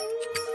Ooh.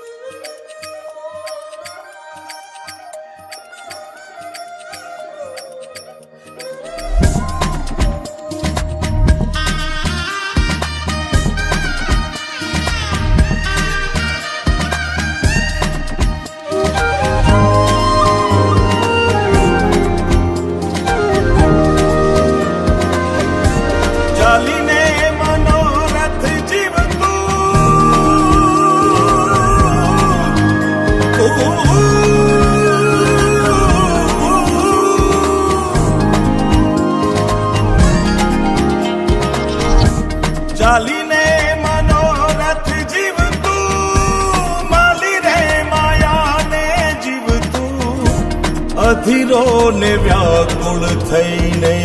જીવતું અધીરો ને વ્યાકુળ થઈને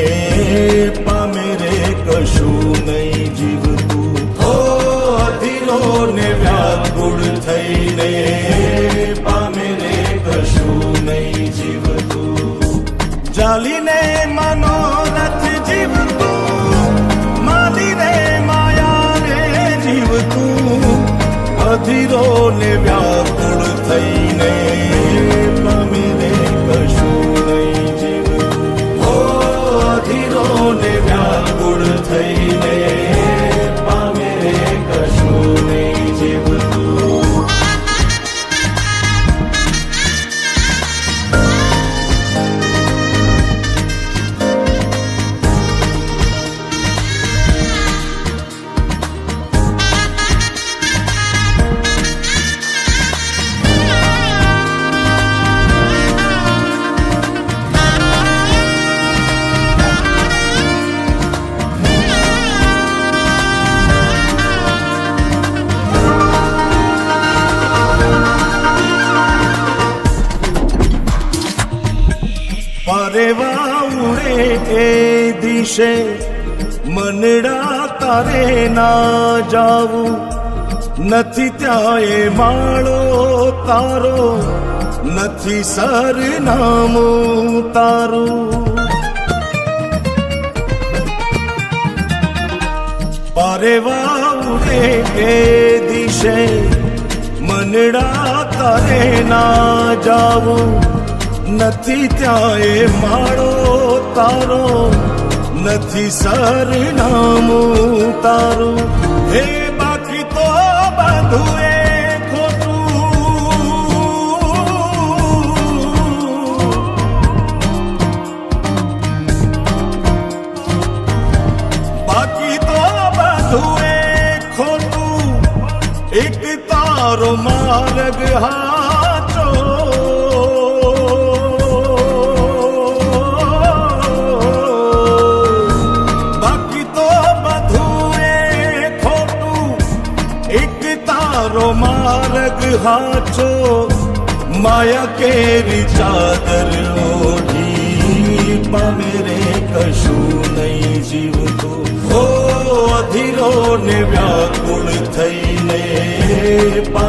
પામે રે કશું નહીં જીવતું. હો અધીરોને વ્યાકુળ થઈને પામે રે કશું નહીં જીવતું. ચાલીને મનોરથ પરેવા ઉડે એ દિશે મનડા તારે ના જાવું. નથી ત્યાં એ માળો તારો, નથી સરનામું તારું. પરેવા ઉડે એ દિશે મનડા તારે ના જાવું. નથી ત્યાં એ માળો તારો, નથી સરનામું તારું. હે બાકી તો બધું એ ખોટું. બાકી તો બધું એ ખોટું. એક તારો માર્ગ હાચો માર્ગ હાચો માયા કેરી ચાદર ઓઢી પામે રે કશું નહીં જીવતો હો અધીરો ને વ્યાકુળ થઈને પા